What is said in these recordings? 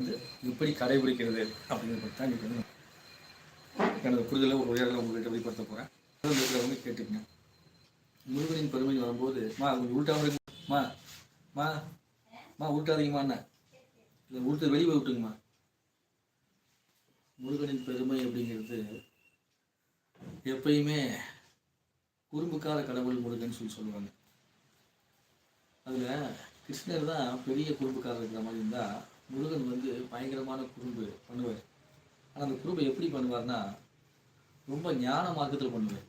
வந்து எப்படி கடைபிடிக்கிறது அப்படிங்கிறத பற்றி தான் இன்றைக்கி வந்து எனது புரிதலை ஒரு உரையாடலை உங்கள்கிட்ட வெளிப்படுத்த போகிறேன் இருக்கிறவங்க கேட்டுக்கங்க. முருகனின் பெருமை வரும்போது மா கொஞ்சம் உருட்டாம மா மா மா உருட்டாதீங்கம்மா என்ன? இல்லை உருட்டு வெளியே விட்டுங்கம்மா முருகனின் பெருமை அப்படிங்கிறது எப்பயுமே குறும்புக்கார கடவுள் முருகன் சொல்லி சொல்லுவாங்க. அதில் கிருஷ்ணர் தான் பெரிய குறும்புக்காரர் இருக்கிற மாதிரி இருந்தால் முருகன் வந்து பயங்கரமான குறும்பு பண்ணுவார். ஆனால் அந்த குறும்பை எப்படி பண்ணுவார்னா ரொம்ப ஞான மார்க்கத்தில் பண்ணுவார்.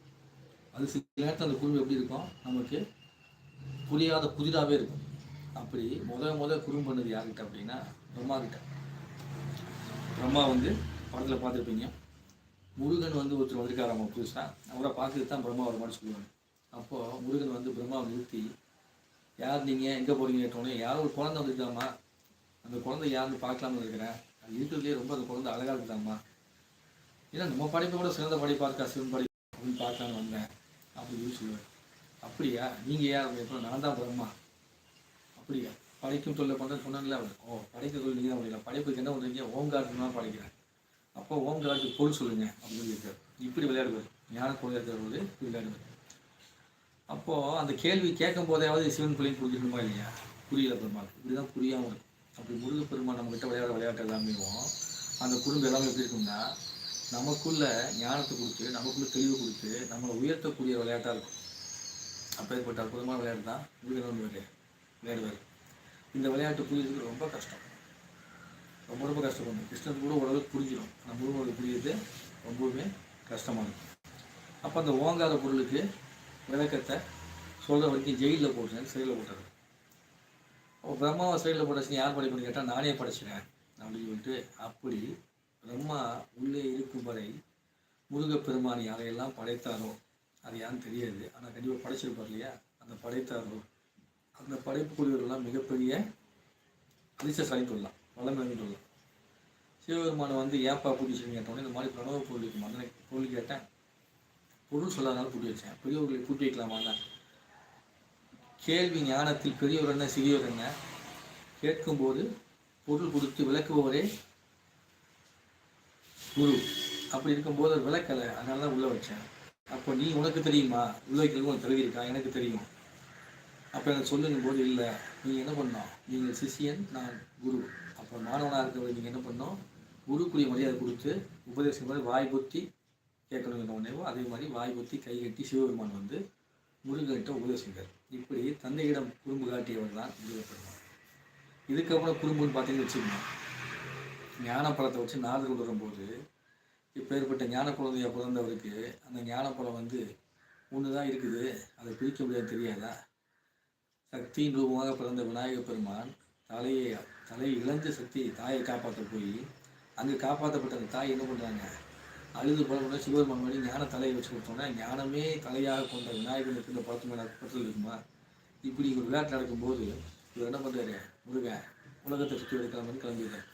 அது சில நேரத்தில் அந்த குறும்பு எப்படி இருக்கும்? நமக்கு புரியாத புதிராகவே இருக்கும். அப்படி முத முத குறும்பு பண்ணது யார்கிட்ட அப்படின்னா பிரம்மா கிட்ட பிரம்மா வந்து படத்தில் பார்த்துருப்பீங்க. முருகன் வந்து ஒருத்தர் வந்திருக்காராம புதுசாக அவரை பார்த்துட்டு தான் பிரம்மா வர மாதிரி சொல்லுவாங்க. அப்போது முருகன் வந்து பிரம்மாவை நிறுத்தி யார் நீங்கள் எங்கே போகிறீங்க கேட்டோன்னே யாரோ ஒரு குழந்தை வந்திருக்காமா அந்த குழந்தை யாருன்னு பார்க்கலாம்னு இருக்கிறேன்? அது இருக்கிறதுலே ரொம்ப அந்த குழந்தை அழகாக இருக்குதாம்மா. ஏன்னா நம்ம படிப்பை கூட சிறந்த படிப்பாக இருக்கா சிவன் படிப்பு அப்படின்னு பார்க்கலான்னு வந்தேன். அப்படின்னு சொல்லுவேன் அப்படியா? நீங்கள் யார் எப்போ நான் தான் பிரம்மா அப்படியா? படைக்கும் தொழில் பண்ணுறது சொன்னாங்களே அவர். ஓ படைக்க தொழில் நீங்கள் தான் பண்ணிக்கலாம் படைப்புக்கு என்ன பண்ணுறீங்க ஓங்காரத்துக்கு தான் படைக்கிறேன். அப்போ ஓங்காரத்துக்கு பொருள் சொல்லுங்க அப்படின்னு இருக்கார் இப்படி விளையாடுவார் ஞான குழந்தை இருக்கிறவர் இப்படி விளையாடுவார் அப்போது அந்த கேள்வி கேட்கும் போதாவது சிவன் பிள்ளைங்க புரிஞ்சிக்கணுமா இல்லையா? புரியல பெருமாள். இப்படி தான் புரியாமல் இருக்கும் அப்படி முருக பெருமாள் நம்மகிட்ட விளையாட விளையாட்டு எல்லாமே அந்த குடும்பம் எல்லாமே எப்படி இருக்கும்னா நமக்குள்ள ஞானத்தை கொடுத்து நமக்குள்ள தெளிவு கொடுத்து நம்மளை உயர்த்தக்கூடிய விளையாட்டாக இருக்கும். அப்பேற்பட்ட அற்புதமான விளையாட்டு தான் முருகன் வந்து விளையாடுவார். இந்த விளையாட்டு புரியுறதுக்கு ரொம்ப கஷ்டம். ரொம்ப ரொம்ப கஷ்டப்படும் கிருஷ்ணனுக்கு கூட ஓரளவுக்கு புரிஞ்சிடும். நம்ம முருகனுக்கு புரியுறது ரொம்பவுமே கஷ்டமாக இருக்கும். அப்போ அந்த ஓங்கார பொருளுக்கு விளக்கத்தை சொல்கிற வரைக்கும் ஜெயிலில் போட்டுறேன் சிறையில் போட்டார் பிரம்மாவை சைடில் படிச்சு யார் படிப்புன்னு கேட்டால் நானே படிச்சுனேன் அப்படின்னு சொல்லிட்டு அப்படி பிரம்மா உள்ளே இருக்கும் வரை முருகப்பெருமான் யாரையெல்லாம் படைத்தாரோ அது யாருன்னு தெரியாது. ஆனால் கண்டிப்பாக படைச்சிருப்பார் இல்லையா? அந்த படைத்தாரோ அந்த படைப்புக்குரியவர்கள்லாம் மிகப்பெரிய அதிர்ஷ்டசாலின்னு சொல்லலாம். வளம் சொல்லலாம். சிவபெருமானை வந்து ஏப்பா பூட்டி கேட்டோன்னே இந்த மாதிரி பிரணவ பொருளுக்கு மன்னனை பொருள் கேட்டேன். பொருள் சொல்லாதனால பூட்டி வச்சேன். பெரியவர்களை பூட்டி வைக்கலாமான்னு கேள்வி ஞானத்தில் பெரியவர் என்ன சிறியவர் என்ன? கேட்கும்போது பொருள் கொடுத்து விளக்குபவரே குரு. அப்படி இருக்கும்போது அது விளக்கலை. அதனால தான் உள்ளே வச்சேன். அப்போ நீ உனக்கு தெரியுமா? உள்ள வைக்கிறதுக்கு உனக்கு தகுதி எனக்கு தெரியும். அப்போ எனக்கு சொல்லுங்கும் போது இல்லை நீங்கள் என்ன பண்ணோம்? நீங்கள் சிஷியன் நான் குரு. அப்போ மாணவனாக இருக்கிறவங்க நீங்கள் என்ன பண்ணோம்? குருக்குரிய மரியாதை கொடுத்து உபதேசம் மாதிரி வாய் புத்தி கேட்கணுங்கிற உடனேவோ அதே மாதிரி வாய் புத்தி கை கட்டி சிவபெருமான் வந்து முருகன்கிட்ட உபதேசிக்கார் இப்படி தந்தையிடம் குறும்பு காட்டியவர் தான் முருகப்பெருமான் இதுக்கப்புறம் குறும்புன்னு பார்த்தீங்கன்னு வச்சுக்கோங்க. ஞான பழத்தை வச்சு நாதர் கொண்டு வரும்போது இப்போ ஏற்பட்ட ஞான குழந்தைய பிறந்தவருக்கு அந்த ஞானப்பழம் வந்து ஒன்று தான் இருக்குது. அதை பிரிக்க முடியாது தெரியாதா? சக்தியின் ரூபமாக பிறந்த விநாயகப் பெருமான் தலையை தலையை இழந்த சக்தி தாயை காப்பாற்ற போய் அங்கே காப்பாற்றப்பட்ட அந்த தாய் என்ன பண்ணுறாங்க அழுது பழம் சிவபெருமான் மாதிரி ஞான தலையை வச்சு கொடுத்தோன்னா ஞானமே தலையாக கொண்ட விநாயகனுக்கு இந்த படத்து மேலே படத்தில் இருக்குமா? இப்படி ஒரு விளையாட்டு நடக்கும்போது இவர் என்ன பண்ணுறாரு முருகன் உலகத்தை சுற்றி எடுக்கிற மாதிரி கிளம்பிடுறாரு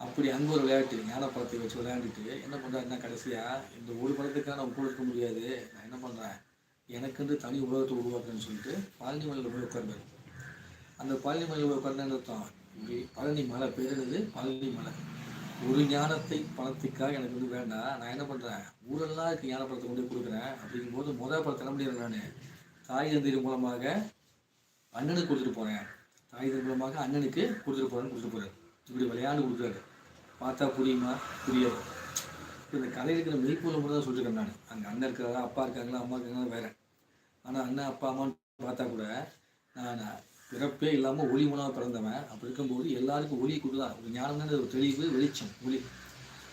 அப்படி அங்கே ஒரு விளையாட்டு ஞான படத்தை வச்சு விளையாண்டுட்டு என்ன பண்ணுறாருன்னா கடைசியாக இந்த ஒரு படத்துக்காக நான் கூட இருக்க முடியாது. நான் என்ன பண்ணுறேன் எனக்குன்னு தனி உலகத்தை உருவாக்குறேன்னு சொல்லிட்டு பழனி மலையில் போய் உட்கார்ந்தார். அந்த பழனி மலையில் போய் உட்கார்ந்தேன்னு அர்த்தம்? இங்கே பழனி மலை பேர் என்னது? பழனி மலை. ஒரு ஞானத்தை பணத்துக்காக எனக்கு வந்து வேண்டாம் நான் என்ன பண்ணுறேன் ஊரெல்லாம் இருக்க ஞான படத்தை கொண்டு கொடுக்குறேன். அப்படிங்கும்போது முதல் படம் என்ன முடியாது நான்? தாய் தந்திரி மூலமாக அண்ணனுக்கு கொடுத்துட்டு போகிறேன் தாய் தந்திரி மூலமாக அண்ணனுக்கு கொடுத்துட்டு போகிறேன்னு கொடுத்துட்டு போகிறேன் இப்படி விளையாண்டு கொடுக்குறாரு. பார்த்தா புரியுமா? புரியாது இப்போ இந்த கதையில் இருக்கிற மெய்ப்பொருள் மட்டும் தான் சொல்லியிருக்கேன் நான். அங்கே அண்ணன் இருக்கிறதா அப்பா இருக்காங்களா அம்மா இருக்காங்களா வேறு. ஆனால் அண்ணன் அப்பா அம்மான்னு பார்த்தா கூட நான் பிறப்பே இல்லாமல் ஒளி மூலமாக பிறந்தவன். அப்படி இருக்கும்போது எல்லாருக்கும் ஒளியை கொடுக்கலாம். ஒரு ஞானம்னு ஒரு தெளிவு வெளிச்சம் ஒளி.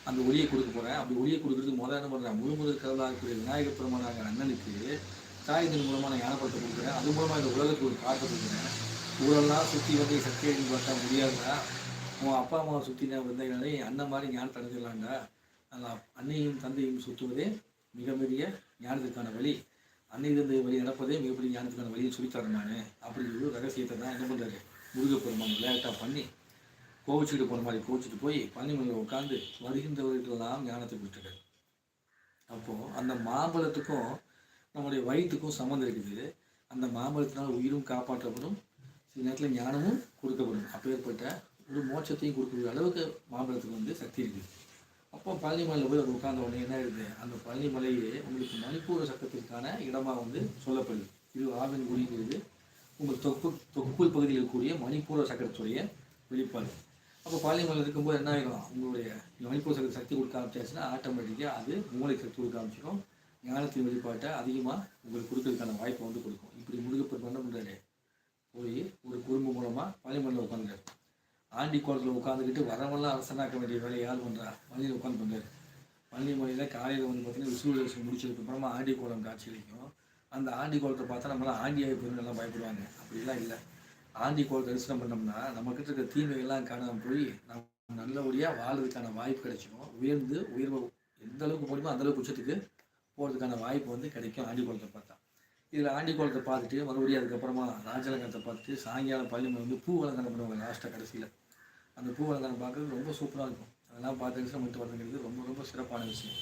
அந்த ஒளியை கொடுக்க போகிறேன் அப்படி ஒளியை கொடுக்குறது முதல்ல என்ன பண்ணுறேன் முழு முதல் கடலாக இருக்கக்கூடிய விநாயகர் பெருமானாக அண்ணனுக்கு தாயத்தின் மூலமாக நான் ஞானப்படுத்த கொடுக்குறேன். அது மூலமாக இந்த உலகத்துக்கு ஒரு காட்ட கொடுக்குறேன். ஊரெல்லாம் சுற்றி வந்து சக்தி பார்த்தா முடியாதுடா. உன் அப்பா அம்மாவை சுற்றின வந்தீங்களே அண்ணன் மாதிரி ஞானம் தடைஞ்சிடலாண்டா அந்த அன்னையும் தந்தையும் சுற்றுவதே மிக பெரிய ஞானத்துக்கான வழி. அன்னையிலிருந்து வழி நடப்பதே மிகப்பெரிய ஞானத்துக்கான வழியை சொல்லித்தரேன் நான். அப்படிங்கிற ஒரு ரகசியத்தை தான் என்ன பண்ணுறாரு முருகப்பெருமான் விளையாட்டாக பண்ணி கோவிச்சுட்டு போன மாதிரி கோவிச்சுட்டு போய் பன்னிமலையில் உட்காந்து வருகின்றவர்களெல்லாம் ஞானத்தை கொடுத்துட்டாரு அப்போது அந்த மாம்பழத்துக்கும் நம்முடைய வயிற்றுக்கும் சம்மந்தம் இருக்குது. அந்த மாம்பழத்தினால் உயிரும் காப்பாற்றப்படும். சில நேரத்தில் ஞானமும் கொடுக்கப்படும். அப்பேற்பட்ட ஒரு மோட்சத்தையும் கொடுக்கக்கூடிய அளவுக்கு மாம்பழத்துக்கு வந்து சக்தி இருக்குது. அப்போ பழனிமலையில் போய் அவர் உட்கார்ந்த உடனே என்ன இருக்குது அந்த பழனிமலையே உங்களுக்கு மணிப்பூர சக்கரத்திற்கான இடமாக வந்து சொல்லப்படுது. இது ஆவின் குடிங்கிறது உங்கள் தொக்கு தொக்குள் பகுதியில் இருக்கக்கூடிய மணிப்பூர சக்கரத்துடைய வெளிப்பாடு. அப்போ பழனிமலையில் இருக்கும்போது என்ன ஆகிடும் உங்களுடைய மணிப்பூர சக்கர சக்தி கொடுக்க ஆரம்பிச்சாச்சுன்னா ஆட்டோமேட்டிக்காக அது மூளை சக்தி கொடுக்க ஆரம்பிச்சிடும். ஞானத்தின் வெளிப்பாட்டை அதிகமாக உங்களுக்கு கொடுக்கறதுக்கான வாய்ப்பை வந்து கொடுக்கும். இப்படி முருகப்பெருமான் என்ன பண்ணுறாரு போய் ஒரு குறும்பு மூலமாக பழனிமலையில் உட்காந்துருக்காரு ஆண்டி கோலத்தில் உட்காந்துக்கிட்டு வரவெல்லாம் அரசனாக்க வேண்டிய வேலையை யார் பண்ணுறா மல்லியில் உட்காந்து பண்ணுறாரு பழனி மொழியில் காலையில் வந்து பார்த்தீங்கன்னா விசுவலேஷன் முடிச்சதுக்கு அப்புறமா ஆண்டி கோலம் காட்சி அளிக்கும் அந்த ஆண்டி கோலத்தை பார்த்தா நம்மளாம் ஆண்டியாக போயிருந்து எல்லாம் பயப்படுவாங்க. அப்படிலாம் இல்லை. ஆண்டி கோலத்தை தரிசனம் பண்ணோம்னா நம்மக்கிட்ட இருக்க தீமைகள்லாம் காணாமல் போய் நம்ம நல்லபடியாக வாழ்றதுக்கான வாய்ப்பு கிடைச்சிக்கும் உயர்ந்து உயர்வு எந்த அளவுக்கு முடியுமோ அந்த அளவுக்கு உச்சத்துக்கு போகிறதுக்கான வாய்ப்பு வந்து கிடைக்கும் ஆண்டி கோலத்தை பார்த்தா. இதில் ஆண்டி கோலத்தை பார்த்துட்டு மறுபடியும் அதுக்கப்புறமா ராஜலங்கத்தை பார்த்துட்டு சாயங்காலம் பள்ளி வந்து பூ அலங்காரம் பண்ணுவாங்க லாஸ்ட்டாக கடைசியில். அந்த பூ அலங்காரம் பார்க்கறது ரொம்ப சூப்பராக இருக்கும். அதெல்லாம் பார்த்து மட்டும் வரதுங்கிறது ரொம்ப ரொம்ப சிறப்பான விஷயம்.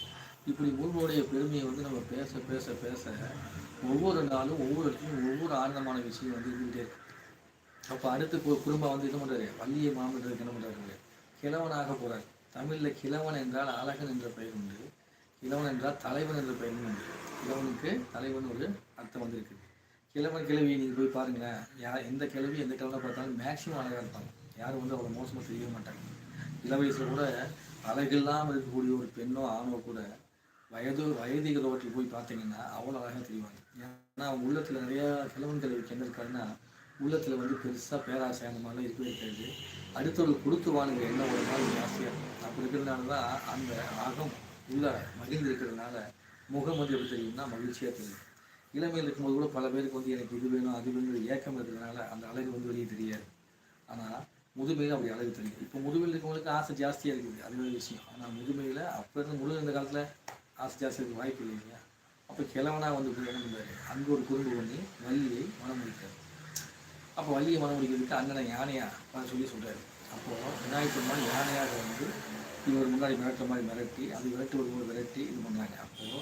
இப்படி முருகனுடைய பெருமையை வந்து நம்ம பேச பேச பேச ஒவ்வொரு நாளும் ஒவ்வொரு இடத்துலையும் ஒவ்வொரு ஆனந்தமான விஷயம் வந்து இருந்துகிட்டே இருக்கும் அப்போ அடுத்து கு- குடும்பம் வந்து என்ன பண்ணுறாரு வள்ளியை மாமன்றதுக்கு என்ன பண்ணுறாரு கிழவனாக போகிறார் தமிழில் கிழவன் என்றால் அழகன் என்ற பெயர் உண்டு. கிழவன் என்றால் தலைவன் என்ற பெயரும் உண்டு. கிழவனுக்கு தலைவன் ஒரு அர்த்தம் வந்திருக்கு. கிழவன் கிழவி நீங்கள் போய் பாருங்களேன். யார் எந்த கிழவி எந்த கிழவனை பார்த்தாலும் மேக்ஸிமம் அழகாக இருப்பாங்க. யாரும் வந்து அவ்வளோ மோசமாக தெரிய மாட்டாங்க. இள வயசில் கூட அழகில்லாமல் இருக்கக்கூடிய ஒரு பெண்ணோ ஆணோ கூட வயது வயதிகள் ரோட்டில் போய் பார்த்தீங்கன்னா அவ்வளோ அழகாக தெரிவாங்க. ஏன்னா அவங்க உள்ளத்தில் நிறையா கிழவன் கிழவிக்கு என்ன இருக்காருன்னா உள்ளத்தில் வந்து பெருசாக பேராசை அந்த மாதிரிலாம் இருக்கவே இருக்காது. அடுத்தவர்கள் கொடுத்து வாழுங்க. என்ன ஒரு நாள் ஜாஸ்தியாக இருக்கும் அப்படி இருக்கிறதுனால தான் அந்த அகம் உள்ள மகிழ்ந்து இருக்கிறதுனால முகம் வந்து எப்படி தெரியும்னா மகிழ்ச்சியாக தெரியும். இளமையில் இருக்கும்போது கூட பல பேருக்கு வந்து எனக்கு இது வேணும் அது வேணும் ஏக்கம் இருக்கிறதுனால அந்த அழகு வந்து வெளியே தெரியாது. ஆனால் முதுமையில் அப்படி அழகு தெரியும் இப்போ முதுமையில் இருக்கவங்களுக்கு ஆசை ஜாஸ்தியாக இருக்குது அது ஒரு விஷயம். ஆனால் முதுமையில் அப்போ இருந்து முழு இந்த காலத்தில் ஆசை ஜாஸ்தி இருக்க வாய்ப்பு இல்லைங்க. அப்போ கிழவனாக வந்து போய் என்ன பண்ணுறாரு அங்கே ஒரு குறும்பு பண்ணி வள்ளியை மனம் முடிக்கிறார். அப்போ வள்ளியை மனம் முடிக்கிறதுக்கு அண்ணனை யானையா வர சொல்லி சொல்கிறாரு அப்போது விநாயகர் யானையாக வந்து இவர் முன்னாடி மிரட்டுற மாதிரி மிரட்டி அது விரட்டு வரும்போது விரட்டி இது பண்ணாங்க. அப்போது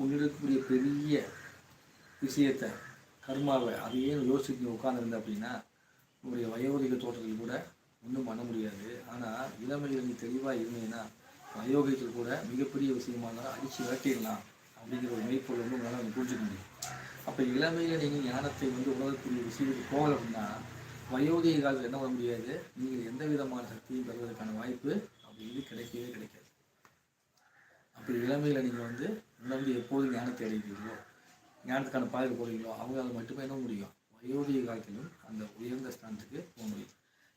உன்னிடம் இருக்கக்கூடிய பெரிய விஷயத்தை கர்மாவை அதையே யோசிச்சு உட்காந்துருந்த அப்படின்னா உங்களுடைய வயோதிக தோற்றத்தில் கூட ஒன்றும் பண்ண முடியாது. ஆனால் இளமையில் நீ தெளிவாக இருந்தீங்கன்னா வயோகத்தில் கூட மிகப்பெரிய விஷயமான அடித்து விரட்டிடலாம் அப்படிங்கிற ஒரு மெய்ப்பொருள் வந்து உங்களால் புரிஞ்சுக்க முடியும். அப்போ இளமையில் நீங்கள் ஞானத்தை வந்து உணரக்கூடிய விஷயத்துக்கு போகலை அப்படின்னா வயோதிக காலத்தில் என்ன பண்ண முடியாது? நீங்கள் எந்த விதமான சக்தியும் பெறுவதற்கான வாய்ப்பு அப்படிங்கிறது கிடைக்கவே கிடைக்காது. அப்படி இளமையில் நீங்கள் வந்து உணர்ந்து எப்போது ஞானத்தை அடைகிறீங்களோ ஞானத்துக்கான பாதையில் போகிறீங்களோ அவங்களால மட்டுமே என்ன முடியும்? வயோதிக காலத்திலும் அந்த உயர்ந்த ஸ்தானத்துக்கு போக முடியும்.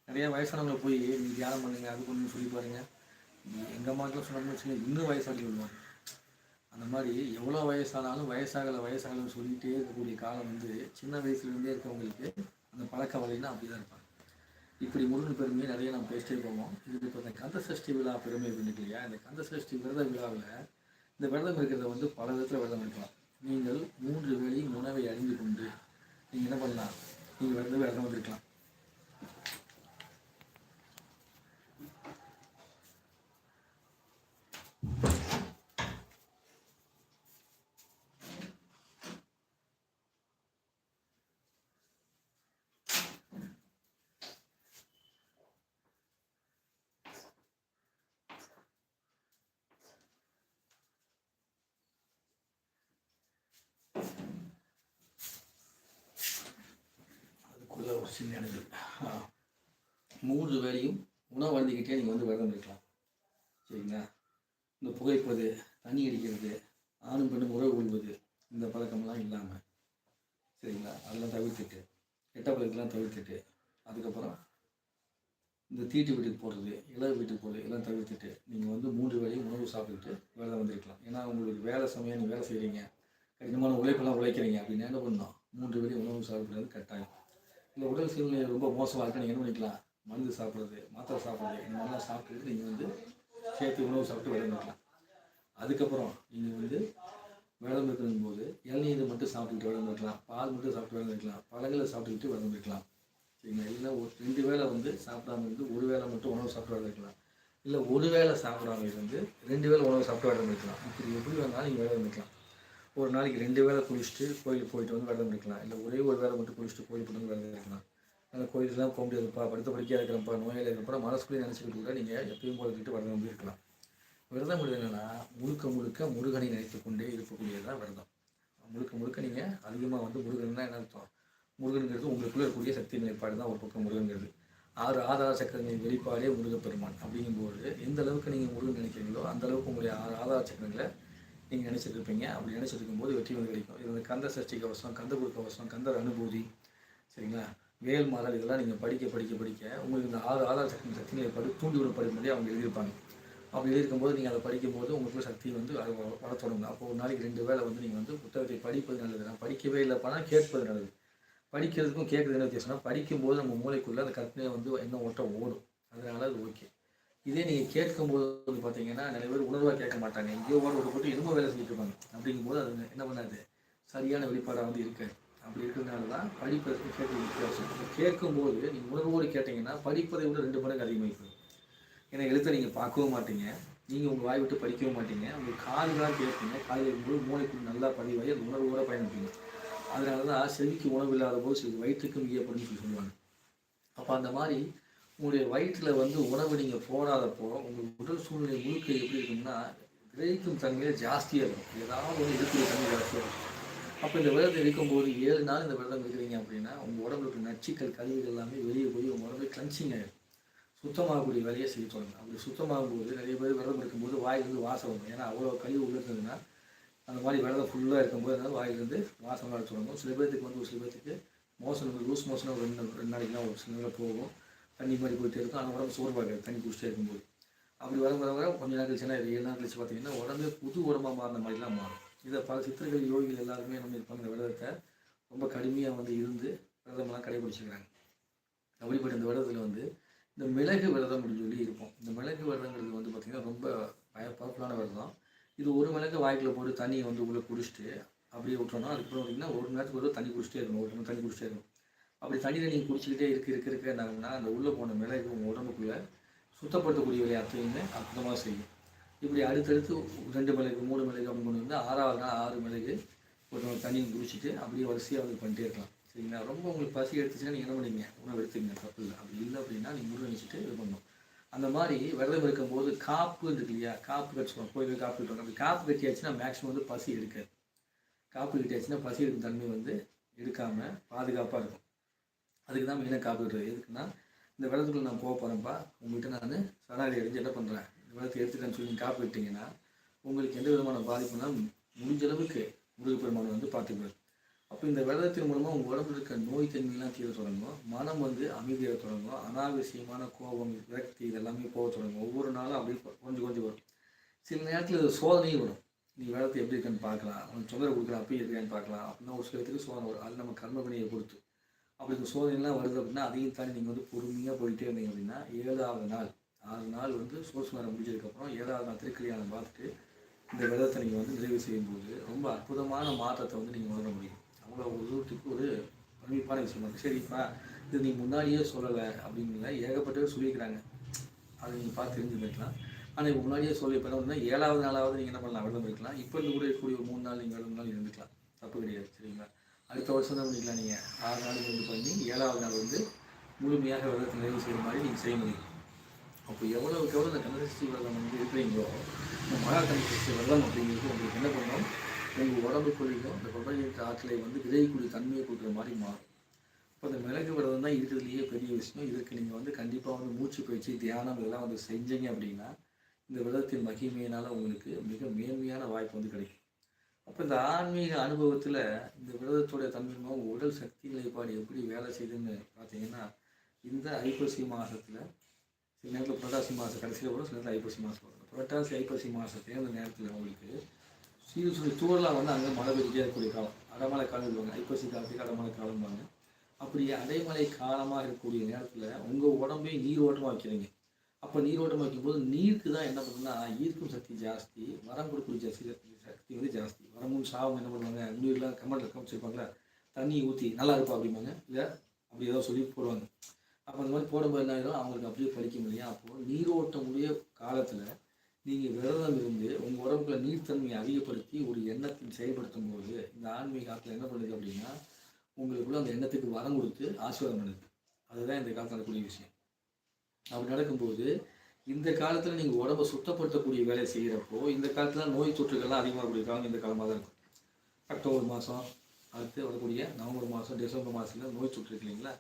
நிறைய வயசானவங்க போய் நீ தியானம் பண்ணுங்க அது கொஞ்சம் சொல்லி பாருங்க. எங்கள் மாட்டில் சொன்னோம்னு வச்சுக்கோங்க இன்னும் வயசாகி விடுவாங்க. அந்த மாதிரி எவ்வளோ வயசானாலும் வயசாகலை வயசாகலைன்னு சொல்லிகிட்டே இருக்கக்கூடிய காலம் வந்து சின்ன வயசுலேருந்தே இருக்கவங்களுக்கு அந்த பழக்க வலைன்னா அப்படி தான் இருப்பாங்க. இப்படி முருகன் பெருமையை நிறைய நம்ம பேசிட்டே போவோம். இது இப்போ இந்த கந்த சஷ்டி விழா பெருமை இருக்கு இல்லையா? இந்த கந்த சஷ்டி விரத விழாவில் இந்த விரதம் இருக்கிறத வந்து பல விதத்தில் விரதம் இருக்கலாம். நீங்கள் மூன்று வேளையும் உணவை அறிந்து கொண்டு நீங்கள் என்ன பண்ணலாம்? நீங்கள் வந்து விரதம் இருக்கலாம் ஒரு சின்ன இடங்கள் மூன்று வேலையும் உணவு வந்துக்கிட்டே நீங்கள் வந்து விரதம் இருக்கலாம். சரிங்களா? இந்த புகைப்பது தண்ணி அடிக்கிறது ஆணும் பெண்ணும் உறவு கொள்வது இந்த பழக்கம்லாம் இல்லாமல் சரிங்களா? அதெல்லாம் தவிர்த்துட்டு கெட்ட பழக்கெல்லாம் தவிர்த்துட்டு அதுக்கப்புறம் இந்த தீட்டு வீட்டுக்கு போகிறது இளவு வீட்டுக்கு போகிறது எல்லாம் தவிர்த்துட்டு நீங்கள் வந்து மூன்று வேலையும் உணவு சாப்பிட்டுட்டு வேலை வந்திருக்கலாம். ஏன்னா உங்களுக்கு வேலை சமயம் நீங்கள் வேலை செய்கிறீங்க கடினமான உழைப்பெல்லாம் உழைக்கிறீங்க. அப்படின்னா என்ன பண்ணணும் மூன்று வேளையும் உணவு சாப்பிட்றது கட்டாயம். இல்லை உடல் சூழ்நிலை ரொம்ப மோசமாக இருக்கு. நீங்கள் என்ன பண்ணிக்கலாம்? மருந்து சாப்பிட்றது மாத்திரை சாப்பிட்றது இந்த மாதிரிலாம் சாப்பிட்டுட்டு நீங்கள் வந்து சேர்த்து உணவு சாப்பிட்டு விளையாடலாம் அதுக்கப்புறம் நீங்கள் வந்து விளம்பரம் போது இளநீர் மட்டும் சாப்பிட்டுட்டு விரதம் பால் மட்டும் சாப்பிட்டு விரதம் பழங்களை சாப்பிட்டுக்கிட்டு விரதம் சரிங்களா? இல்லை ஒரு ரெண்டு வேளை வந்து சாப்பிடாம இருந்து ஒரு வேளை மட்டும் உணவு சாப்பிட்டு விரதம் இருக்கலாம் இல்லை ஒரு வேளை சாப்பிடாம இருந்து ரெண்டு வேளை உணவு சாப்பிட்டு விரதம் இப்படி எப்படி வேணாலும் நீங்கள் விரதம் ஒரு நாளைக்கு ரெண்டு வேளை குளிச்சுட்டு கோயிலுக்கு போயிட்டு வந்து விரதம் இருக்கலாம். இல்லை ஒரே ஒரு வேளை மட்டும் குளிச்சுட்டு கோயிலுக்கு போட்டு வந்து விரதம் இருக்கலாம். அந்த கோயிலுக்குலாம் போக முடியாதுப்பா. படுத்த படிக்கையாக இருக்கிறப்பா நோயில் இருக்கிறப்பா மனசுக்குள்ளே நினச்சிக்கிட்டு கூட நீங்கள் எப்பயும் போல இருந்துட்டு விரதம் வந்து இருக்கலாம். விரதம் என்னென்னா முழுக்க முழுக்க முருகனை நினைத்து கொண்டே இருக்கக்கூடியதான் விரதம். முழுக்க முழுக்க நீங்கள் அதிகமாக வந்து முருகன்னா என்ன அர்த்தம்? முருகனுங்கிறது உங்களுக்குள்ளே இருக்கக்கூடிய சக்தி நிலைப்பாடு தான் ஒரு பக்கம் முருகனுங்கிறது ஆறு ஆதார சக்கரங்களின் வெளிப்பாடே முருகப்பெருமான் அப்படிங்கும்போது எந்த அளவுக்கு நீங்கள் முருகன் நினைக்கிறீங்களோ அந்த அளவுக்கு உங்களுடைய ஆறு ஆதார சக்கரங்களை நீங்கள் நினச்சிட்டு இருப்பீங்க அப்படி நினச்சிட்டு இருக்கும்போது வெற்றி வந்து கிடைக்கும். இது வந்து கந்த சஷ்டி கவசம் கந்த குரு கவசம் கந்தர் அனுபூதி சரிங்களா? வேல் மாதல் இதெல்லாம் நீங்கள் படிக்க படிக்க படிக்க உங்களுக்கு இந்த ஆறு ஆதார சக்தி சக்திகளை படி தூண்டி விடப்படும் மாதிரி அவங்க எழுதியிருப்பாங்க. அப்படி எழுதியிருக்கும்போது நீங்கள் அதை படிக்கும்போது உங்களுக்கு சக்தி வந்து அது வ- வர தொடங்கும். அப்போ ஒரு நாளைக்கு ரெண்டு வேளை வந்து நீங்கள் வந்து புத்தகத்தை படிப்பது நல்லது. நான் படிக்கவே இல்லைப்பானா கேட்பது நல்லது. படிக்கிறதுக்கும் கேட்குறது என்ன வித்தியாசம்னா படிக்கும்போது நம்ம மூளைக்குள்ளே அந்த கற்பனை வந்து என்ன ஓட்டம் ஓடும். அதனால அது ஓகே. இதே நீங்கள் கேட்கும்போது வந்து பார்த்தீங்கன்னா நிறைய பேர் உணர்வாக கேட்க மாட்டாங்க. எங்கேயோ ஓட ஒரு போட்டு என்னமோ வேலை செஞ்சுட்டு இருப்பாங்க. அப்படிங்கும்போது அது என்ன பண்ணாது? சரியான வெளிப்பாடாக வந்து இருக்காது அப்படி இருக்கிறதுனால தான் படிப்பதற்கு கேட்க வித்தியாசம் கேட்கும்போது நீங்கள் உணர்வோடு கேட்டிங்கன்னா படிப்பதை விட ரெண்டு மடங்கு அதிகமாக ஏன்னா எழுத்தை நீங்கள் பார்க்கவும் மாட்டீங்க. நீங்கள் உங்கள் வாய் விட்டு படிக்கவும் மாட்டீங்க. உங்கள் காதுகளாக கேட்பீங்க. காது இருக்கும்போது மூளைக்கு நல்லா பதிவாகி அது உணர்வோடு பயணிப்பீங்க. அதனால தான் செவிக்கு உணவு இல்லாத போது சில வயிற்றுக்கும் ஈயப்படும் சொல்லி சொல்லுவாங்க. அப்போ அந்த மாதிரி உங்களுடைய வயிற்றில் வந்து உணவு நீங்கள் போடாதப்போ உங்கள் உடல் சூழ்நிலை முழுக்க எப்படி இருக்கும்னா கிரகிக்கும் தன்மையில ஜாஸ்தியாக இருக்கும். ஏதாவது ஒன்று இருக்கிற தன்மை ஜாஸ்தியாக இருக்கும். அப்போ இந்த விரதம் இருக்கும்போது ஏழு நாள் இந்த விரதம் இருக்கிறீங்க அப்படின்னா உங்கள் உடம்புல இருக்கிற நச்சுக்கள் கழிவுகள் எல்லாமே வெளியே போய் உங்கள் உடம்பு கிளன்சிங் ஆகிடும் சுத்தமாகக்கூடிய வேலையை செய்ய தொடங்கும். அப்படி சுத்தமாகும் போது நிறைய பேர் விரதம் இருக்கும்போது வாயிலிருந்து வாசம் வரும். ஏன்னா அவ்வளோ கழிவு உள்ள இருந்ததுன்னா அந்த மாதிரி விரதம் ஃபுல்லாக இருக்கும்போது அதனால் வாயிலிருந்து வாசம் வர தொடங்கும். சில பேர்த்துக்கு வந்து ஒரு சில பேர்த்துக்கு மோசம் லூஸ் மோசனாக ஒரு ரெண்டு ரெண்டு நாளைக்குலாம் ஒரு சில நாள் போகும். தண்ணி மாதிரி போயிட்டே இருக்கும். ஆனால் உடம்பு சோர்வாக தண்ணி குடிச்சிட்டே இருக்கும்போது. அப்படி வர வர வர கொஞ்ச நாள் கழிச்சுனா ஏழு நாள் கழிச்சு பார்த்தீங்கன்னா உடம்பே புது உடம்பாக மாறின மாதிரிலாம் மாறும். இதை பல சித்தர்கள் யோகிகள் எல்லாருமே என்ன இருப்பாங்க இந்த விரதத்தை ரொம்ப கடுமையாக வந்து இருந்து விரதமெல்லாம் கடைபிடிச்சிக்கிறாங்க அப்படிப்பட்ட இந்த விரதத்தில் வந்து இந்த மிளகு விரதம் அப்படின்னு சொல்லி இருக்கும். இந்த மிளகு விரதங்கிறது வந்து பார்த்திங்கன்னா ரொம்ப பய பவர்ஃபுல்லான விரதம். இது ஒரு மிளகு வாய்க்குள்ள போட்டு தண்ணியை வந்து உள்ளே குடிச்சிட்டு அப்படியே விட்டோம்னா அதுக்கப்புறம் பார்த்திங்கன்னா ஒரு நேரத்துக்கு ஒரு தண்ணி குடிச்சிட்டே இருக்கணும். ஒரு தண்ணி குடிச்சிட்டே இருக்கணும். அப்படி தண்ணீரை நீங்கள் குடிச்சிக்கிட்டே இருக்க இருக்க இருக்க என்ன அந்த உள்ளே போன மிளகு உங்கள் உடம்புக்குள்ளே சுத்தப்படுத்தக்கூடிய வேலையை அத்தையுமே அற்புதமாக செய்யும். இப்படி அடுத்தடுத்து ரெண்டு மிளகு மூணு மிளகு அப்படின்னு கொண்டு வந்து ஆறாவது நாள் ஆறு மிளகு ஒரு நாள் தண்ணி குடிச்சிட்டு அப்படியே வரிசையாக வந்து பண்ணிட்டே இருக்கலாம். சரிங்களா? ரொம்ப உங்களுக்கு பசி எடுத்துச்சுன்னா நீங்கள் என்ன பண்ணுவீங்க உணவு எடுத்துங்க தப்பு இல்லை. அப்படி இல்லை அப்படின்னா நீங்கள் முருகன் வச்சுட்டு இது பண்ணணும். அந்த மாதிரி விரதம் இருக்கும்போது காப்பு இருக்கு இல்லையா? காப்பு கட்டு கோயிலுக்கு காப்பு கட்டுவாங்க. அப்படி காப்பு கட்டியாச்சுன்னா மேக்ஸிமம் வந்து பசி எடுக்காது. காப்பு கட்டியாச்சுன்னா பசி எடுக்கும் தன்மை வந்து எடுக்காமல் பாதுகாப்பாக இருக்கும். அதுக்கு தான் மெயினாக காப்பீடு எதுக்குன்னா இந்த விரதத்துக்குள்ள நான் போக போகிறேன்ப்பா உங்கள்கிட்ட நான் சரணாகதி அடைஞ்சு என்ன பண்ணுறேன் இந்த விரதத்தை எடுத்துட்டேன்னு சொல்லி நீங்கள் காப்பு விட்டீங்கன்னா உங்களுக்கு எந்த விதமான பாதிப்புனா முடிஞ்ச அளவுக்கு முருகப்பெருமான் வந்து பார்த்துக்குவார். அப்போ இந்த விரதத்தின் மூலமாக உங்கள் உடம்புல இருக்க நோய் தன்மையெல்லாம் தீர தொடங்கும். மனம் வந்து அமைதியாக தொடங்கும். அனாவசியமான கோபம் விரக்தி இதெல்லாமே போக தொடங்கும். ஒவ்வொரு நாளும் அப்படியே கொஞ்சம் கொஞ்சம் வரும். சில நேரத்தில் இது சோதனையும் வரும். நீ விரதத்தை எப்படி இருக்குன்னு பார்க்கலாம். உனக்கு தொந்தரவு கொடுக்குறேன் அப்படி இருக்கான்னு பார்க்கலாம். அப்படின்னா ஒரு சில சோதனை வரும். அது நம்ம கர்ம வினையை கொடுத்து அப்படி இந்த சோதனைலாம் வருது அப்படின்னா அதையும் தாண்டி நீங்கள் வந்து பொறுமையாக போயிட்டே இருந்தீங்க அப்படின்னா ஏழாவது நாள் ஆறு நாள் வந்து சோசுமாரம் முடிஞ்சதுக்கப்புறம் ஏழாவது நாள் திருக்கல்யாணம் பார்த்துட்டு இந்த விரதத்தை நீங்கள் வந்து நிறைவு செய்யும்போது ரொம்ப அற்புதமான மாற்றத்தை வந்து நீங்கள் உணர முடியும். அவ்வளோ ஒரு தூரத்துக்கு ஒரு பிரமிப்பான விஷயம் இருக்குது சரிப்பா இது நீங்கள் முன்னாடியே சொல்லலை அப்படின்னு ஏகப்பட்டவர் சொல்லியிருக்கிறாங்க. அதை நீங்கள் பார்த்து தெரிஞ்சு தெரிஞ்சுக்கலாம் ஆனால் முன்னாடியே சொல்லி இப்போ என்ன ஏழாவது நாளாவது நீங்கள் என்ன பண்ணலாம்? விரதம் இருக்கலாம். இப்போ இருந்து கூட இருக்கக்கூடிய ஒரு மூணு நாள் நீங்கள் விரதம் நாள் இருந்துக்கலாம். தப்பு கிடையாது. சரிங்களா? அடுத்த வருஷம் தான் முடிக்கலாம் நீங்கள் ஆறு நாள் வந்து பண்ணி ஏழாவது நாள் வந்து முழுமையாக விரதத்தை நிறைவு செய்கிற மாதிரி நீங்கள் செய்ய முடியும். அப்போ எவ்வளவுக்கு எவ்வளோ இந்த கந்தசஷ்டி விரதம் வந்து இருக்கிறீங்களோ இந்த மகா கந்தசஷ்டி விரதம் அப்படிங்கிறது உங்களுக்கு என்ன பண்ணும்? உங்கள் உடம்புக்குள்ளேயும் இந்த பிரபஞ்ச ஆற்றலை வந்து விதைக்கூடிய தன்மையை கொடுக்குற மாதிரி மாறும். இப்போ அந்த மிளகு விரதம் தான் இருக்கிறதுலையே பெரிய விஷயம். இதுக்கு நீங்கள் வந்து கண்டிப்பாக வந்து மூச்சு பயிற்சி தியானம் இதெல்லாம் வந்து செஞ்சீங்க அப்படின்னா இந்த விரதத்தின் மகிமையினால் உங்களுக்கு மிக மேன்மையான வாய்ப்பு வந்து கிடைக்கும். அப்போ இந்த ஆன்மீக அனுபவத்தில் இந்த விரதத்துடைய தன்மை மூலம் உடல் சக்தி நிலைப்பாடு எப்படி வேலை செய்யுதுன்னு பார்த்தீங்கன்னா இந்த ஐப்பசி மாதத்தில் சில நேரத்தில் புரட்டாசி மாதம் கடைசியில் வரும் சில நேரத்தில் ஐப்பசி மாதம் வரும். புரட்டாசி ஐப்பசி மாதத்தையும் அந்த நேரத்தில் உங்களுக்கு சீரு சொல்லி தூரலாக வந்து அங்கே மழை பெருக்கியாக இருக்கக்கூடிய காலம். அடைமலை காலம் இருப்பாங்க ஐப்பசி காலத்துக்கு அடைமழை காலம்பாங்க. அப்படி அடைமழை காலமாக இருக்கக்கூடிய நேரத்தில் உங்கள் உடம்பே நீரோட்டமாக வைக்கிறீங்க. அப்போ நீரோட்டமாக வைக்கும்போது நீருக்கு தான் என்ன பண்ணுன்னா ஈர்க்கும் சக்தி ஜாஸ்தி மரம் கொடுக்கக்கூடிய சக்தி சக்தி வந்து ஜாஸ்தி. வரமும் சாவும் என்ன பண்ணுவாங்க? நீர்லாம் கமெண்ட்டில் காமிச்சிருப்பாங்களா? தண்ணி ஊற்றி நல்லா இருப்பா அப்படிம்பாங்க. இல்லை அப்படி ஏதோ சொல்லி போடுவாங்க. அப்போ அந்த மாதிரி போடும்போது என்ன ஆகிடும் அவங்களுக்கு அப்படியே படிக்க முடியும். அப்போது நீரோட்டமுடைய காலத்தில் நீங்கள் விரதம் இருந்து உங்கள் உடம்புல நீர்த்தன்மையை அதிகப்படுத்தி ஒரு எண்ணத்தின் செயல்படுத்தும் போது இந்த ஆன்மீக காலத்தில் என்ன பண்ணுது அப்படின்னா உங்களுக்குள்ள அந்த எண்ணத்துக்கு வரம் கொடுத்து ஆசீர்வாதம் பண்ணுது. அதுதான் இந்த காலத்தில் நடக்கக்கூடிய விஷயம். அப்படி நடக்கும்போது இந்த காலத்தில் நீங்கள் உடம்பை சுத்தப்படுத்தக்கூடிய வேலையை செய்கிறப்போ இந்த காலத்தில் நோய் தொற்றுகள்லாம் அதிகமாக கூடிய காலம் இந்த காலமாக தான் இருக்கும் அக்டோபர் மாதம் அடுத்து வரக்கூடிய நவம்பர் மாதம் டிசம்பர் மாதத்தில் நோய் தொற்று இருக்கு இல்லைங்களா?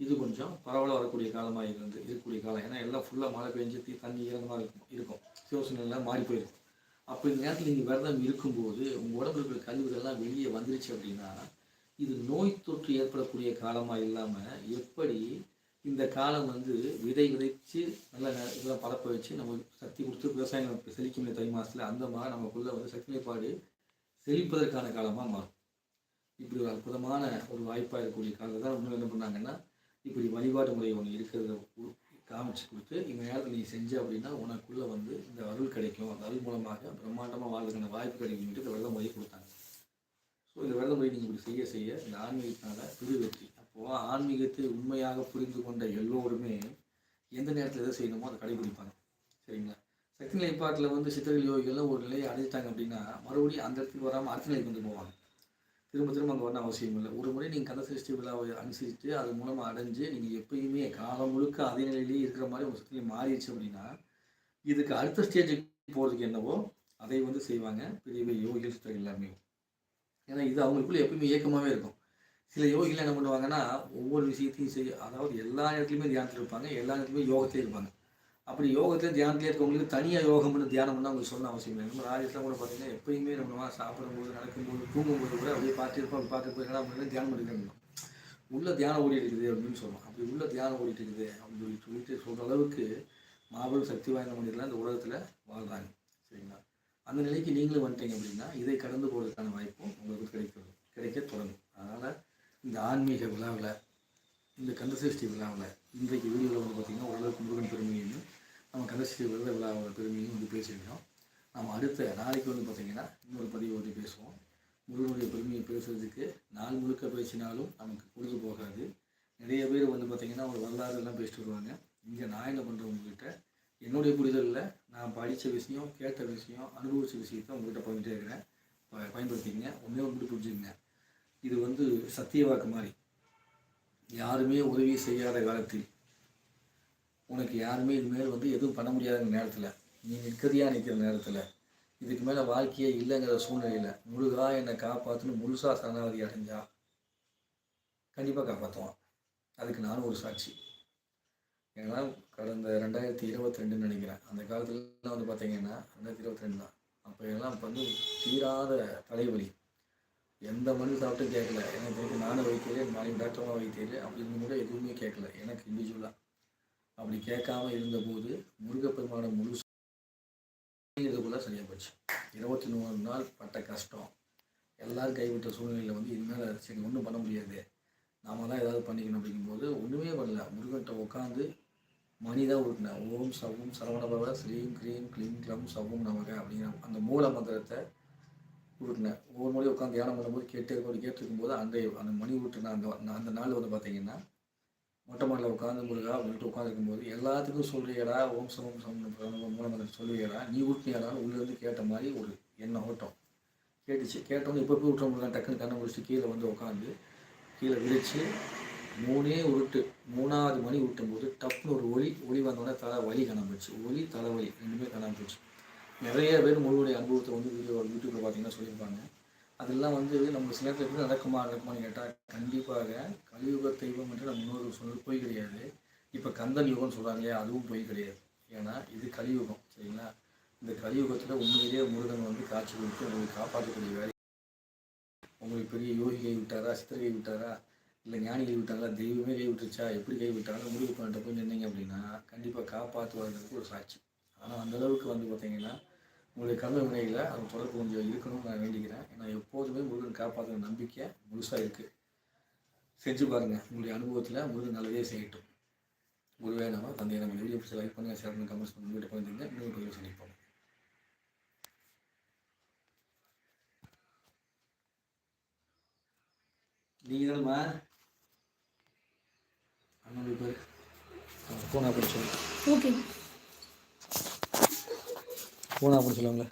இது கொஞ்சம் பரவலாக வரக்கூடிய காலமாக இருந்து இருக்கக்கூடிய காலம். ஏன்னா எல்லாம் ஃபுல்லாக மழை பெஞ்சு தீ தண்ணி ஈரமாக இருக்கும் இருக்கும். சீவசூழ்நிலாம் மாறி போயிருக்கும் அப்போ இந்த நேரத்தில் நீங்கள் விரதம் இருக்கும்போது உங்கள் உடம்புல இருக்கிற கழிவுகள்லாம் வெளியே வந்துருச்சு அப்படின்னா இது நோய் தொற்று ஏற்படக்கூடிய காலமாக இல்லாமல் எப்படி இந்த காலம் வந்து விதை விதைச்சு நல்ல இதெல்லாம் பரப்ப வச்சு நம்ம சக்தி கொடுத்து விவசாயம் செழிக்கும் தை மாதத்தில் அந்த மாதிரி நமக்குள்ளே வந்து சக்தி நிலைப்பாடு செழிப்பதற்கான காலமாக மாறும். இப்படி ஒரு அற்புதமான ஒரு வாய்ப்பாக இருக்கக்கூடிய காலத்தை தான் இன்னும் என்ன பண்ணாங்கன்னா இப்படி வழிபாட்டு முறை ஒன்று இருக்கிறத காமிச்சு கொடுத்து இந்த நேரத்தில் நீ செஞ்ச அப்படின்னா உனக்குள்ளே வந்து இந்த அருள் கிடைக்கும். அந்த அருள் மூலமாக பிரம்மாண்டமாக வாழ்றதுக்கான வாய்ப்பு கிடைக்கும்ட்டு இந்த விரதம் முறையை கொடுத்தாங்க. ஸோ இந்த விரதம் முறை நீங்கள் இப்படி செய்ய செய்ய இந்த ஆன்மீகத்தினால பெரு வெற்றி ஆன்மீகத்தை உண்மையாக புரிந்து கொண்ட எல்லோருமே எந்த நேரத்தில் எதை செய்யணுமோ அதை கடைபிடிப்பாங்க. சரிங்களா? சக்தி நிலைப்பாட்டில் வந்து சித்தர்கள் யோகிகள்லாம் ஒரு நிலையை அடைஞ்சிட்டாங்க அப்படின்னா மறுபடியும் அந்த இடத்துக்கு வராமல் அடுத்த நிலைக்கு வந்து போவாங்க. திரும்ப திரும்ப அங்கே வரணும் அவசியம் இல்லை. ஒரு முறை நீங்கள் கந்த சிருஷ்டி விழாவை அனுசரித்து அது மூலமாக அடைஞ்சு நீங்கள் எப்பயுமே காலம் முழுக்க அதே நிலையிலேயே இருக்கிற மாதிரி உங்கள் சக்தி மாறிடுச்சு அப்படின்னா இதுக்கு அடுத்த ஸ்டேஜுக்கு போகிறதுக்கு என்னவோ அதை வந்து செய்வாங்க பெரிய பெரிய யோகிகள் சித்தர்கள் எல்லாமே. ஏன்னா இது அவங்களுக்குள்ள எப்பயுமே இயக்கமாகவே இருக்கும். சில யோகிகள் என்ன பண்ணுவாங்கன்னா ஒவ்வொரு விஷயத்தையும் செய்ய அதாவது எல்லா இடத்துலையுமே தியானத்தில் இருப்பாங்க எல்லா இடத்துலையுமே யோகத்திலே இருப்பாங்க. அப்படி யோகத்தில் தியானத்திலே இருக்கவங்களுக்கு தனியாக யோகம் பண்ணி தியானம் பண்ண அவங்களுக்கு சொல்ல அவசியம் இல்லை. நம்ம ராஜ்யத்தில் கூட பார்த்தீங்கன்னா எப்பயுமே நம்ம சாப்பிடும்போது நடக்கும்போது தூங்கும்போது கூட அப்படியே பார்த்து இருப்போம் பார்த்து போய் என்ன பண்ணுறது தியானம் பண்ணிட்டு உள்ள தியானம் ஓடிட்டு இருக்குது அப்படின்னு சொல்லுவோம் அப்படி உள்ள தியானம் ஓடிட்டு இருக்குது அப்படின்னு சொல்லி சொல்லிட்டு சொல்கிற அளவுக்கு மாபெரும் சக்தி வாய்ந்த மனிதர்கள் இந்த உலகத்தில் வாழ்றாங்க. சரிங்களா? அந்த நிலைக்கு நீங்களும் வந்துட்டீங்க அப்படின்னா இதை கடந்து போகிறதுக்கான வாய்ப்பும் உங்களுக்கு கிடைக்கிறது கிடைக்க தொடங்கும். அதனால் இந்த ஆன்மீக விழாவில் இந்த கந்தசஷ்டி விழாவில் இன்றைக்கு வீடியோவில் வந்து பார்த்திங்கன்னா ஓரளவுக்கு முருகன் பெருமையையும் நம்ம கந்தசஷ்டி விரத விழாவோட பெருமையும் வந்து பேசியிருக்கோம். நம்ம அடுத்த நாளைக்கு வந்து பார்த்திங்கன்னா இன்னொரு பதிவு வந்து பேசுவோம். முருகனுடைய பெருமையை பேசுறதுக்கு நாள் முழுக்க பேசினாலும் நமக்கு பொழுது போகாது. நிறைய பேர் வந்து பார்த்திங்கன்னா ஒரு வரலாறுலாம் பேசிட்டு வருவாங்க. இங்கே நான் என்ன பண்ணுறேன் உங்ககிட்ட? என்னுடைய புரிதலில் நான் படித்த விஷயம் கேட்ட விஷயம் அனுபவித்த விஷயத்தை உங்கள்கிட்ட பகிர்ந்துட்டே இருக்கிறேன் ப- பயன்படுத்திக்கங்க. ஒன்றே ஒன்று புரிஞ்சுக்கங்க. இது வந்து சத்திய வாக்கு மாதிரி. யாருமே உதவி செய்யாத காலத்தில் உனக்கு யாருமே இனிமேல் வந்து எதுவும் பண்ண முடியாத நேரத்தில் நீ நிற்கதியாக நிற்கிற நேரத்தில் இதுக்கு மேலே வாழ்க்கையே இல்லைங்கிற சூழ்நிலையில் முழுகா என்னை காப்பாற்றுன்னு முழுசாக சரணாகதி அடைஞ்சா கண்டிப்பாக காப்பாற்றுவான் அதுக்கு நானும் ஒரு சாட்சி. ஏன்னா கடந்த ரெண்டாயிரத்தி இருபத்தி ரெண்டுன்னு நினைக்கிறேன். அந்த காலத்துலலாம் வந்து பார்த்தீங்கன்னா ரெண்டாயிரத்தி இருபத்தி ரெண்டு தான் அப்போ எல்லாம் வந்து தீராத தலைவலி. எந்த மருந்து சாப்பிட்டும் கேட்கல. எனக்கு தெரிஞ்சு நானும் வைத்தியர் நாளைக்கு டாக்டர்மா வைத்தியர் அப்படின்னு கூட எதுவுமே கேட்கல. எனக்கு இண்டிவிஜுவலாக அப்படி கேட்காம இருந்தபோது முருகப்பெருமான முழு இதுக்குள்ள சரியாக போச்சு. இருபத்தி மூணு நாள் பட்ட கஷ்டம். எல்லாரும் கைவிட்ட சூழ்நிலையில் வந்து இனிமேல் சரி ஒன்றும் பண்ண முடியாது. நாம தான் ஏதாவது பண்ணிக்கணும் அப்படிங்கும்போது ஒன்றுமே பண்ணல. முருகன்கிட்ட உட்காந்து மணி தான் உருட்டினேன் ஓம் சவும் சரவணபவ ஸ்ரீம் க்ரீம் க்ளீம் க்ளம் சவும் நமக அப்படிங்கிற அந்த மூல மந்திரத்தை ஊட்டினேன் ஒவ்வொரு மொழி உட்காந்து தியானம் பண்ணும்போது கேட்டு இருக்கும்போது கேட்டிருக்கும்போது அந்த அந்த மணி உருட்டின அந்த அந்த நாள் வந்து பார்த்தீங்கன்னா மொட்டை மாடியில் உட்காந்து முருகா அப்படின்ட்டு உட்காந்துருக்கும்போது எல்லாத்துக்கும் சொல்றியடா ஓம் சமம் சமம் மூலமந்திரம் சொல்லுவியடா நீ உருட்டினியாடான்னு உள்ளேருந்து கேட்ட மாதிரி ஒரு எண்ணம் ஓட்டம். கேட்டுச்சு. கேட்டோன்னு இப்போ போய் விட்டுற முடியல டக்குன்னு கண்ணை முடிச்சுட்டு கீழே வந்து உட்காந்து கீழே விழிச்சு மூணே உருட்டு மூணாவது மணி உருட்டும் போது டப்புன்னு ஒரு ஒளி ஒளி வந்தோடனே தலை வலி காணாம போச்சு. ஒளி தலைவலி ரெண்டுமே காணாம போச்சு. நிறைய பேர் முருகனுடைய அனுபவத்தை வந்து வீடியோ யூடியூப்ல பார்த்தீங்கன்னா சொல்லியிருப்பாங்க. அதெல்லாம் வந்து நம்ம சில நேரத்தில் எப்படி நடக்குமா நடக்குமான்னு கேட்டால் கண்டிப்பாக கலியுக தெய்வம் என்று நம்ம முன்னோர்கள் சொன்னது போய் கிடையாது. இப்போ கந்தன் யுகம்னு சொல்கிறாங்க இல்லையா அதுவும் போய் கிடையாது. ஏன்னா இது கலியுகம் சரிங்களா? இந்த கலியுகத்தில் உண்மையிலேயே முருகன் வந்து காட்சி கொடுத்து உங்களுக்கு காப்பாற்றக்கூடிய வேலை. உங்களுக்கு பெரிய யோகி கை விட்டாரா சித்தர் கை விட்டாரா இல்லை ஞானி கை விட்டாங்களா தெய்வமே கை விட்டுருச்சா எப்படி கை விட்டாலும் முடிவு பண்ணிட்ட போய் நின்னீங்க அப்படின்னா கண்டிப்பாக காப்பாற்றுவதற்கு ஒரு சாட்சி. ஆனால் அந்த அளவுக்கு வந்து பார்த்தீங்கன்னா உங்களுடைய கர்ம வினைகளை அது தொடர்பு கொஞ்சம் இருக்கணும்னு நான் வேண்டிக்கிறேன். ஏன்னா எப்போதுமே முருகன் காப்பாற்றுற நம்பிக்கை முழுசாக இருக்குது செஞ்சு பாருங்கள் உங்களுடைய அனுபவத்தில் முருகன் நல்லதே செய்யட்டும். குருவே நம்ம தந்தையை நம்ம வீடியோ பிடிச்சி லைக் பண்ணுங்கள் ஷேர் பண்ணுங்கள் கமெண்ட்ஸ் பண்ணுங்கள் வீட்டு பண்ணிருங்க இன்னொரு பதிவு சந்திப்போம். நீங்கள் தானம்மா அண்ணன் பேர்? ஓகே ஃபோன் அப்படின்னு சொல்லுவாங்களே.